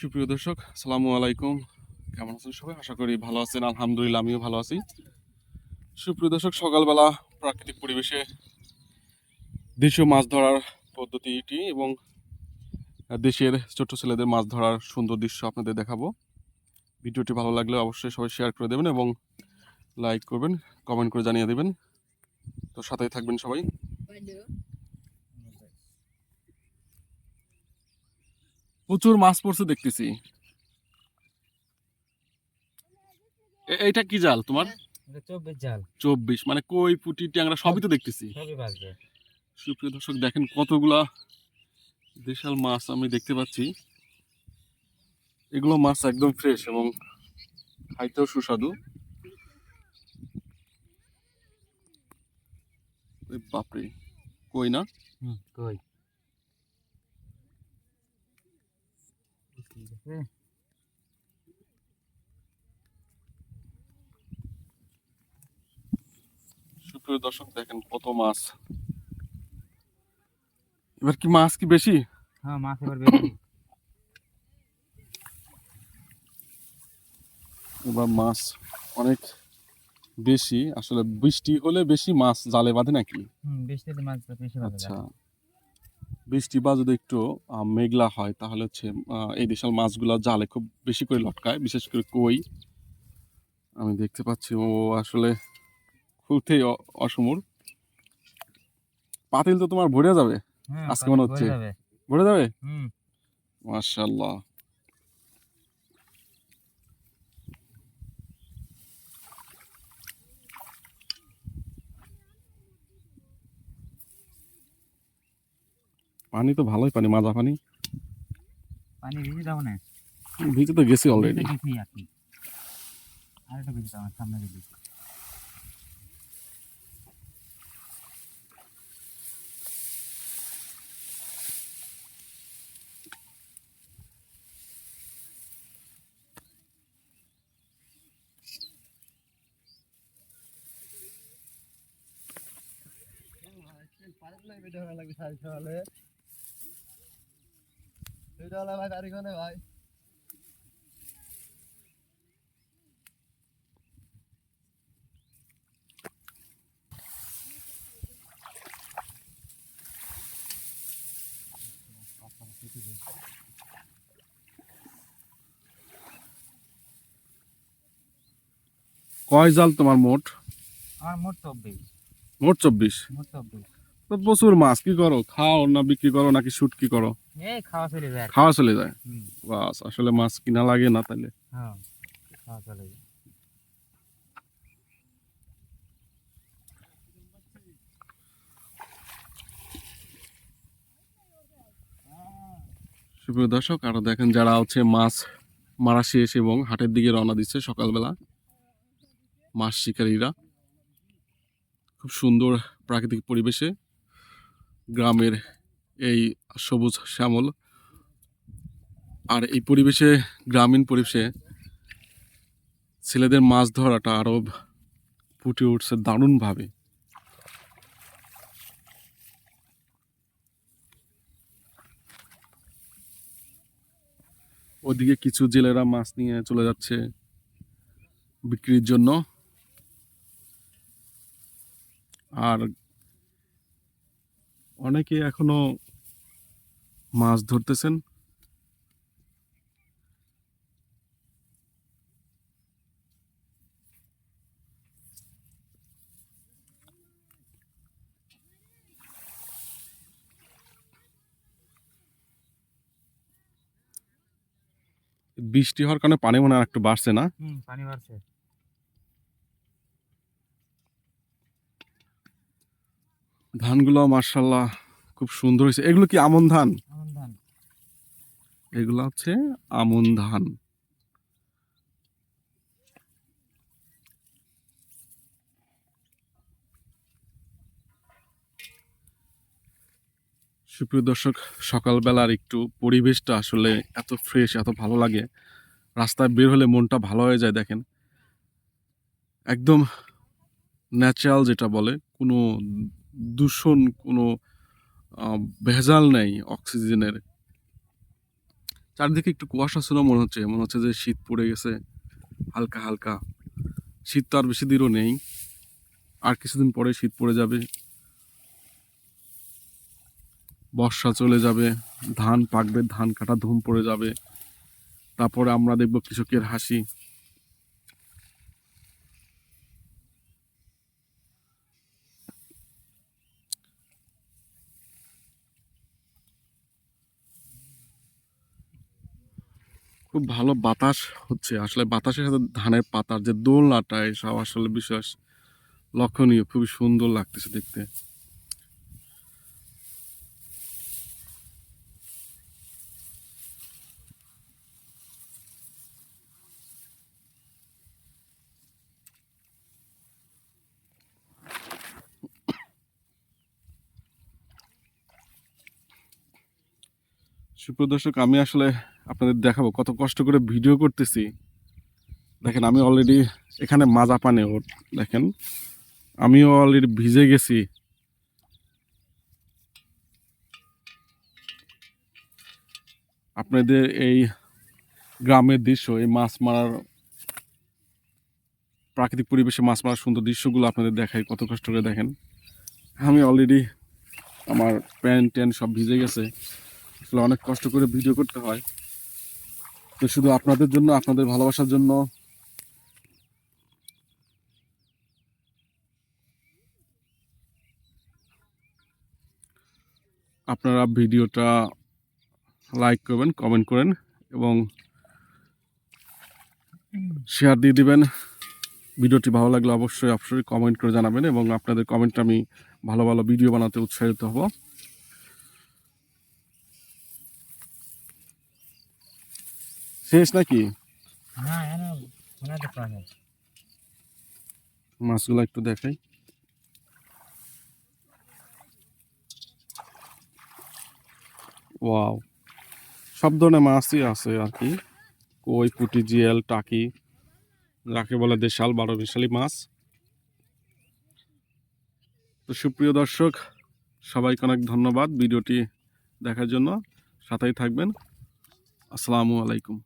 সুপ্রিয় দর্শক সালামু আলাইকুম। কেমন আছেন সবাই? আশা করি ভালো আছেন। আলহামদুলিল্লাহ, আমিও ভালো আছি। সুপ্রিয় দর্শক, সকালবেলা প্রাকৃতিক পরিবেশে দেশীয় মাছ ধরার পদ্ধতিটি এবং দেশের ছোট ছেলেদের মাছ ধরার সুন্দর দৃশ্য আপনাদের দেখাবো। ভিডিওটি ভালো লাগলে অবশ্যই সবাই শেয়ার করে দেবেন এবং লাইক করবেন কমেন্ট করে জানিয়ে দেবেন। তো সাথেই থাকবেন সবাই। প্রচুর মাছ পড়ছে দেখতেছি। এইটা কি জাল তোমার? চব্বিশ জাল। চব্বিশ মানে কই পুটি ট্যাংরা সবই তো দেখতেছি। সুপ্রিয় দর্শক দেখেন কতগুলা দেশাল মাছ আমি দেখতে পাচ্ছি। এগুলো মাছ একদম ফ্রেশ এবং খাইতেও সুস্বাদু। বাপরে কই না? কই? ঠিক আছে সুপ্রিয় দর্শক দেখেন কত মাছ। এবার কি মাছ কি বেশি? হ্যাঁ মাছ এবার বেশি। এবার মাছ অনেক বেশি। আসলে বৃষ্টি হলে বেশি মাছ জালে বাঁধে নাকি? হুম বৃষ্টিতে মাছ বেশি আচ্ছা। বৃষ্টি বা যদি একটু মেঘলা হয় তাহলে হচ্ছে এই দেশাল মাছগুলো জালে খুব বেশি করে লটকায় বিশেষ করে কই। আমি দেখতে পাচ্ছি ও আসলে খুলতেই অসমুর পাতিল তো তোমার ভরে যাবে? আজকে মনে হচ্ছে। ভরে যাবে। ভরে পানি তো ভালোই পানি মাজা পানি। পানি দাও না? ভিজে তো গেছি অলরেডি দাও না, সামনে দিবি ভাই? কয় জাল তোমার মোট? আমার মোট চব্বিশ। মোট চব্বিশ? মোট চব্বিশ। তো প্রচুর মাছ কি করো? খাও না বিক্রি করো নাকি শুট কি করো? খাওয়া চলে যায় আর খাওয়া চলে যায়? বাস আসলে মাছ কিনা লাগে না তাহলে হ্যাঁ সুপ্রিয় দর্শক আরও দেখেন যারা হচ্ছে মাছ মারা শেষ এবং হাটের দিকে রওনা দিচ্ছে সকালবেলা মাছ শিকারীরা। খুব সুন্দর প্রাকৃতিক পরিবেশে গ্রামের এই সবুজ শ্যামল। আর এই পরিবেশে, গ্রামীণ পরিবেশে ছেলেদের মাছ ধরাটা আরও ফুটে উঠছে দারুণভাবে। ওদিকে কিছু জেলেরা মাছ নিয়ে চলে যাচ্ছে বিক্রির জন্য। আর অনেকে এখনও মাছ ধরতেছেন। বৃষ্টি হওয়ার কারণে পানি মনে হয় একটু বাড়ছে না। পানি বাড়ছে। ধানগুলো মার্শাল্লাহ খুব সুন্দর হয়েছে। এগুলো কি আমন ধান? এগুলো হচ্ছে আমন ধান। সুপ্রিয় দর্শক সকালবেলার একটু পরিবেশটা আসলে এত ফ্রেশ এত ভালো লাগে। রাস্তায় বের হলে মনটা ভালো হয়ে যায় দেখেন। একদম ন্যাচারাল যেটা বলে কোনো দূষণ কোনো ভেজাল নেই অক্সিজেনের। চারদিকে একটু কুয়াশা ছিল মনে হচ্ছে। মনে হচ্ছে যে শীত পড়ে গেছে, হালকা হালকা। শীত তো আর বেশি দিনও নেই। আর কিছুদিন পরে শীত পড়ে যাবে। বর্ষা চলে যাবে, ধান পাকবে, ধান কাটা ধুম পড়ে যাবে। তারপরে আমরা দেখব কৃষকের হাসি। খুব ভালো বাতাস হচ্ছে। আসলে বাতাসের সাথে ধানের পাতার যে দোলনাটা এসব আসলে বিশেষ লক্ষণীয়। খুবই সুন্দর লাগতেছে দেখতে। সুপ্রিয় দর্শক, আমি আসলে আপনাদের দেখাবো, কত কষ্ট করে ভিডিও করতেছি। দেখেন, আমি অলরেডি এখানে মাজা পানে, ওর দেখেন, আমিও অলরেডি ভিজে গেছি। আপনাদের এই গ্রামের দৃশ্য, এই মাছ মারার, প্রাকৃতিক পরিবেশে মাছ মারার সুন্দর দৃশ্যগুলো আপনাদের দেখাই, কত কষ্ট করে দেখেন। আমি অলরেডি আমার প্যান্ট ট্যান্ট সব ভিজে গেছে। আসলে অনেক কষ্ট করে ভিডিও করতে হয়। তো শুধু আপনাদের জন্য, আপনাদের ভালোবাসার জন্য। আপনারা ভিডিওটা লাইক করবেন কমেন্ট করেন এবং শেয়ার দিয়ে দিবেন। ভিডিওটি ভালো লাগলে অবশ্যই অবশ্যই কমেন্ট করে জানাবেন এবং আপনাদের কমেন্ট আমি ভালো ভালো ভিডিও বানাতে উৎসাহিত হব। শেষ নাকি? হ্যাঁ মাছগুলো একটু দেখাই। ওয়াও সব ধরনের মাছই আছে আর কি। কই পুঁটি জিয়াল টাকি যাকে বলে দেশাল বারো বিশালি মাছ। তো সুপ্রিয় দর্শক সবাইকে অনেক ধন্যবাদ ভিডিওটি দেখার জন্য। সাথেই থাকবেন। আসসালামু আলাইকুম।